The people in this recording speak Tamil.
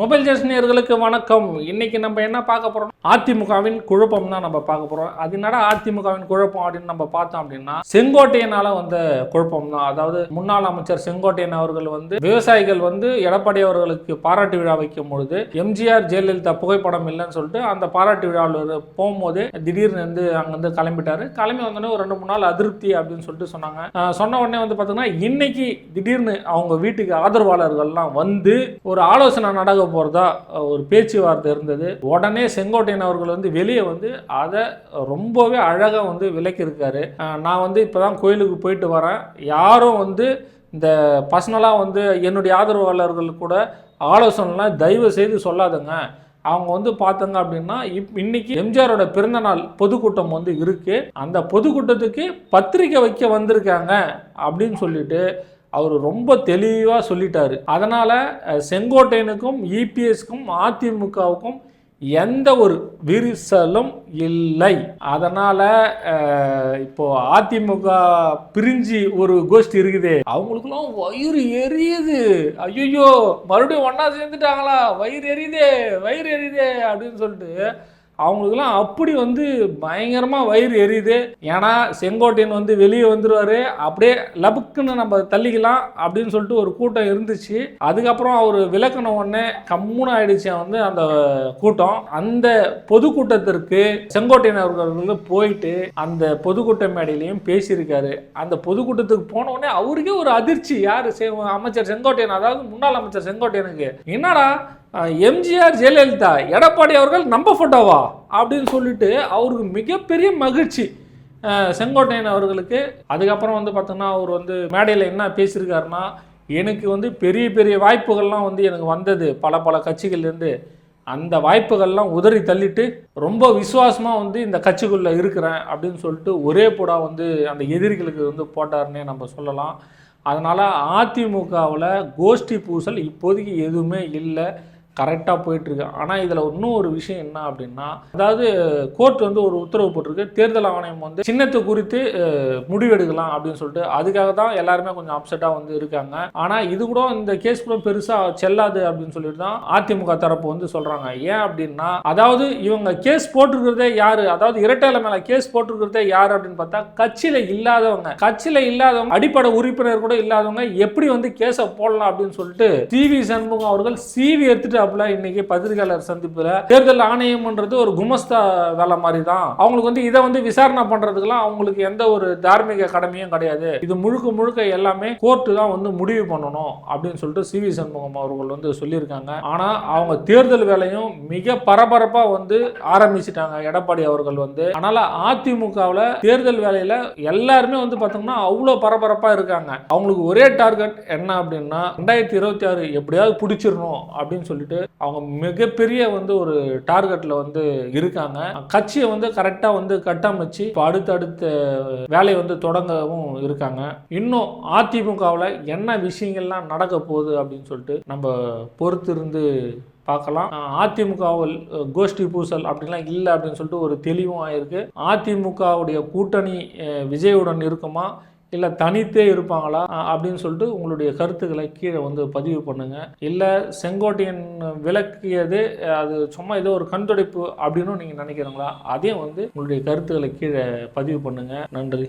மொபைல் ஜெஸ்னியர்களுக்கு வணக்கம். இன்னைக்கு நம்ம என்ன பார்க்க போறோம்? அதிமுகவின் குழப்பம் தான் நம்ம பார்க்க போறோம். அது என்னடா அதிமுகவின் குழப்பம் அப்படின்னு நம்ம பார்த்தோம் அப்படின்னா செங்கோட்டையனால வந்த குழப்பம் தான். அதாவது முன்னாள் அமைச்சர் செங்கோட்டையன் அவர்கள் வந்து விவசாயிகள் வந்து எடப்பாடி அவர்களுக்கு பாராட்டு விழா வைக்கும் பொழுது எம்ஜிஆர் ஜெயலலிதா புகைப்படம் இல்லைன்னு சொல்லிட்டு அந்த பாராட்டு விழாவில் போகும்போது திடீர்னு வந்து அங்கேருந்து கிளம்பிட்டாரு. கிளம்பி வந்தோடனே ஒரு ரெண்டு மூணு நாள் அதிருப்தி அப்படின்னு சொல்லிட்டு சொன்னாங்க. சொன்ன உடனே வந்து பார்த்தீங்கன்னா இன்னைக்கு திடீர்னு அவங்க வீட்டுக்கு ஆதரவாளர்கள்லாம் வந்து ஒரு ஆலோசனை நடக்க போகிறதா ஒரு பேச்சுவார்த்தை இருந்தது. உடனே செங்கோட்டையன் அவர்கள் வந்து வெளியே வந்து அதை ரொம்பவே அழகாக வந்து விளக்கியிருக்காரு. நான் வந்து இப்போ தான் கோயிலுக்கு போயிட்டு வரேன். யாரும் வந்து இந்த பர்சனலாக வந்து என்னுடைய ஆதரவாளர்கள் கூட ஆலோசனைலாம் தயவு செய்து சொல்லாதுங்க. அவங்க வந்து பார்த்தங்க அப்படின்னா இப் இன்னைக்கு எம்ஜிஆரோட பிறந்தநாள் பொதுக்கூட்டம் வந்து இருக்குது அந்த பொதுக்கூட்டத்துக்கு பத்திரிக்கை வைக்க வந்திருக்காங்க அப்படின்னு சொல்லிட்டு அவர் ரொம்ப தெளிவாக சொல்லிட்டாரு. அதனால் செங்கோட்டையனுக்கும் இபிஎஸ்க்கும் அதிமுகவுக்கும் எந்த ஒரு விரிசலும் இல்லை. அதனால் இப்போ அதிமுக பிரிஞ்சு ஒரு கோஷ்டி இருக்குதே அவங்களுக்குலாம் வயிறு எரியுது. ஐயோ மறுபடியும் ஒன்றா சேர்ந்துட்டாங்களா? வயிறு எரியுதே வயிறு எரியுதே அப்படின்னு சொல்லிட்டு அவங்களுக்குலாம் அப்படி வந்து பயங்கரமாக வயிறு எரியுது. ஏன்னா செங்கோட்டையன் வந்து வெளியே வந்துடுவார் அப்படியே லபுக்குன்னு நம்ம தள்ளிக்கலாம் அப்படின்னு சொல்லிட்டு ஒரு கூட்டம் இருந்துச்சு. அதுக்கப்புறம் அவர் விளக்கின உடனே கம்முன்னு ஆயிடுச்சு வந்து அந்த கூட்டம். அந்த பொதுக்கூட்டத்திற்கு செங்கோட்டையன் அவர்கள் போயிட்டு அந்த பொதுக்கூட்ட மேடையிலையும் பேசியிருக்காரு. அந்த பொதுக்கூட்டத்துக்கு போன உடனே அவருக்கே ஒரு அதிர்ச்சி. யார்? அமைச்சர் செங்கோட்டையன். அதாவது முன்னாள் அமைச்சர் செங்கோட்டையனுக்கு. என்னடா? எம்ஜிஆர் ஜெயலலிதா எடப்பாடி அவர்கள் நம்ம ஃபோட்டோவா அப்படின்னு சொல்லிட்டு அவருக்கு மிகப்பெரிய மகிழ்ச்சி செங்கோட்டையன் அவர்களுக்கு. அதுக்கப்புறம் வந்து பார்த்தோன்னா அவர் வந்து மேடையில் என்ன பேசியிருக்காருன்னா எனக்கு வந்து பெரிய பெரிய வாய்ப்புகள்லாம் வந்து எனக்கு வந்தது. பல பல கட்சிகள்லேருந்து அந்த வாய்ப்புகள்லாம் உதறி தள்ளிட்டு ரொம்ப விசுவாசமாக வந்து இந்த கட்சிக்குள்ளே இருக்கிறேன் அப்படின்னு சொல்லிட்டு ஒரே போடா வந்து அந்த எதிரிகளுக்கு வந்து போட்டாருன்னே நம்ம சொல்லலாம். அதனால் அதிமுகவில் கோஷ்டி பூசல் இப்போதைக்கு எதுவுமே இல்லை. கரெக்டாக போயிட்டுருக்கு. ஆனால் இதில் இன்னும் ஒரு விஷயம் என்ன அப்படின்னா அதாவது கோர்ட் வந்து ஒரு உத்தரவு போட்டிருக்கு. தேர்தல் ஆணையம் வந்து சின்னத்தை குறித்து முடிவெடுக்கலாம் அப்படின்னு சொல்லிட்டு அதுக்காக தான் எல்லாருமே கொஞ்சம் அப்செட்டாக வந்து இருக்காங்க. ஆனால் இது கூட இந்த கேஸ் கூட பெருசாக செல்லாது அப்படின்னு சொல்லிட்டு தான் அதிமுக தரப்பு வந்து சொல்கிறாங்க ஏன் அப்படின்னா அதாவது இவங்க கேஸ் போட்டிருக்கிறதே யார்? அதாவது இரட்டையில மேலே கேஸ் போட்டிருக்கிறதே யார் அப்படின்னு பார்த்தா கட்சியில் இல்லாதவங்க. கட்சியில் இல்லாதவங்க அடிப்படை உறுப்பினர் கூட இல்லாதவங்க எப்படி வந்து கேஸை போடலாம் அப்படின்னு சொல்லிட்டு டிவி சண்முகம் அவர்கள் சிவி எடுத்துட்டு எடுத்துட்டாப்புல இன்னைக்கு பத்திரிகையாளர் சந்திப்புல தேர்தல் ஆணையம்ன்றது ஒரு குமஸ்தா வேலை மாதிரி தான் அவங்களுக்கு வந்து இதை வந்து விசாரணை பண்றதுக்கெல்லாம் அவங்களுக்கு எந்த ஒரு தார்மீக கடமையும் கிடையாது. இது முழுக்க முழுக்க எல்லாமே கோர்ட்டு தான் வந்து முடிவு பண்ணணும் அப்படின்னு சொல்லிட்டு சி வி சண்முகம் அவர்கள் வந்து சொல்லியிருக்காங்க. ஆனா அவங்க தேர்தல் வேலையும் மிக பரபரப்பா வந்து ஆரம்பிச்சிட்டாங்க எடப்பாடி அவர்கள் வந்து. அதனால அதிமுகவில் தேர்தல் வேலையில எல்லாருமே வந்து பார்த்தோம்னா அவ்வளோ பரபரப்பா இருக்காங்க. அவங்களுக்கு ஒரே டார்கெட் என்ன அப்படின்னா ரெண்டாயிரத்தி இருபத்தி ஆறு எப்படியாவது பிடிச்சிடணும் அப்படின்னு சொல்லிட்டு அவங்க மிகப்பெரிய வந்து ஒரு டார்கெட்ல வந்து இருக்காங்க. கட்சியை வந்து கரெக்டாக வந்து கட்டமைச்சு இப்போ அடுத்தடுத்த வேலையை வந்து தொடங்கவும் இருக்காங்க. இன்னும் அதிமுகவில் என்ன விஷயங்கள்லாம் நடக்க போகுது அப்படின்னு சொல்லிட்டு நம்ம பொறுத்திருந்து பார்க்கலாம். அதிமுகவில் கோஷ்டி பூசல் அப்படிலாம் இல்லை அப்படின்னு சொல்லிட்டு ஒரு தெளிவும் ஆயிருக்கு. அதிமுகவுடைய கூட்டணி விஜயுடன் இருக்குமா? இல்லை தனித்தே இருப்பாங்களா? அப்படின்னு சொல்லிட்டு உங்களுடைய கருத்துக்களை கீழே வந்து பதிவு பண்ணுங்கள் இல்லை செங்கோட்டையன் விளக்கியது அது சும்மா ஏதோ ஒரு கண்துடைப்பு அப்படின்னு நீங்கள் நினைக்கிறீங்களா? அதையும் வந்து உங்களுடைய கருத்துக்களை கீழே பதிவு பண்ணுங்கள் நன்றி